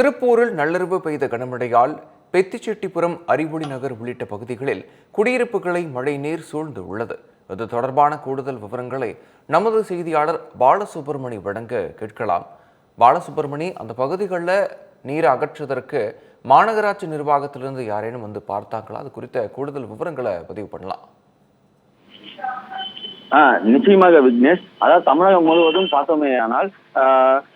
திருப்பூரில் நள்ளிரவு பெய்த கனமழையால் பெத்திச்செட்டிபுரம் அறிவொளி நகர் உள்ளிட்ட பகுதிகளில் குடியிருப்புகளை மழை நீர் சூழ்ந்து உள்ளது. இது தொடர்பான கூடுதல் விவரங்களை நமது செய்தியாளர் பாலசுப்ரமணி வழங்க கேட்கலாம். பாலசுப்ரமணி அந்த பகுதிகளில் நீரை அகற்றுவதற்கு மாநகராட்சி நிர்வாகத்திலிருந்து யாரேனும் வந்து பார்த்தாங்களா அது குறித்த கூடுதல் விவரங்களை பதிவு பண்ணலாம். நிச்சயமாக விக்னேஷ். அதாவது தமிழகம் முழுவதும் பார்த்தோமே ஆனால்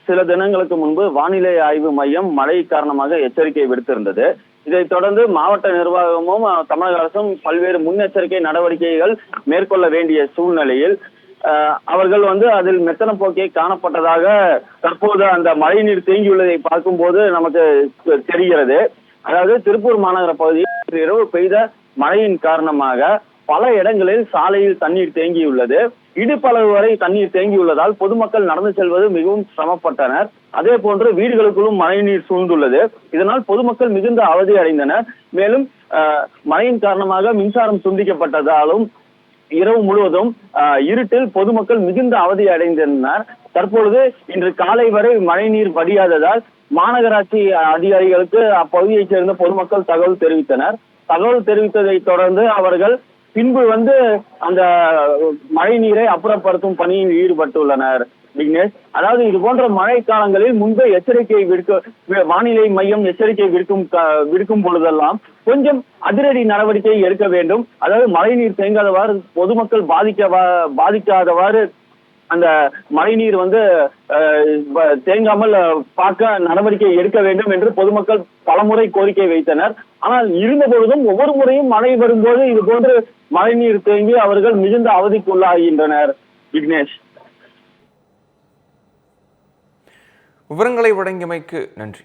சில தினங்களுக்கு முன்பு வானிலை ஆய்வு மையம் மழை காரணமாக எச்சரிக்கை விடுத்திருந்தது. இதைத் தொடர்ந்து மாவட்ட நிர்வாகமும் தமிழக அரசும் பல்வேறு முன்னெச்சரிக்கை நடவடிக்கைகள் மேற்கொள்ள வேண்டிய சூழ்நிலையில் அவர்கள் வந்து அதில் மெத்தன போக்கே காணப்பட்டதாக தற்போது அந்த மழைநீர் தேங்கியுள்ளதை பார்க்கும்போது நமக்கு தெரிகிறது. அதாவது திருப்பூர் மாநகர பகுதியில் இரவு பெய்த மழையின் காரணமாக பல இடங்களில் சாலையில் தண்ணீர் தேங்கியுள்ளது. இடுப்பளவு வரை தண்ணீர் தேங்கியுள்ளதால் பொதுமக்கள் நடந்து செல்வது மிகவும் சிரமப்பட்டனர். அதே போன்று வீடுகளுக்குள்ளும் மழை நீர் சூழ்ந்துள்ளது. இதனால் பொதுமக்கள் மிகுந்த அவதி அடைந்தனர். மேலும் மழையின் காரணமாக மின்சாரம் துண்டிக்கப்பட்டதாலும் இரவு முழுவதும் ஆஹ், இருட்டில் பொதுமக்கள் மிகுந்த அவதி அடைந்திருந்தனர் தற்பொழுது இன்று காலை வரை மழைநீர் வடியாததால் மாநகராட்சி அதிகாரிகளுக்கு அப்பகுதியைச் சேர்ந்த பொதுமக்கள் தகவல் தெரிவித்தனர். தகவல் தெரிவித்ததை தொடர்ந்து அவர்கள் பின்பு வந்து அந்த மழை நீரை அப்புறப்படுத்தும் பணியில் ஈடுபட்டுள்ளனர் விக்னேஷ். அதாவது இது போன்ற மழை காலங்களில் முன்பே எச்சரிக்கை விடுக்க வானிலை மையம் எச்சரிக்கை விடுக்கும் விடுக்கும் பொழுதெல்லாம் கொஞ்சம் அதிரடி நடவடிக்கை எடுக்க வேண்டும். அதாவது மழைநீர் தேங்காதவாறு பொதுமக்கள் பாதிக்க பாதிக்காதவாறு அந்த மழைநீர் வந்து அஹ், தேங்காமல் பார்க்க நடவடிக்கை எடுக்க வேண்டும் என்று பொதுமக்கள் பலமுறை கோரிக்கை வைத்தனர். ஆனால் இருந்த பொழுதும் ஒவ்வொரு முறையும் மழை வரும்போது இது போன்று மழைநீர் தேங்கி அவர்கள் மிகுந்த அவதிக்குள்ளாகின்றனர் விக்னேஷ். விவரங்களை வழங்கியமைக்கு நன்றி.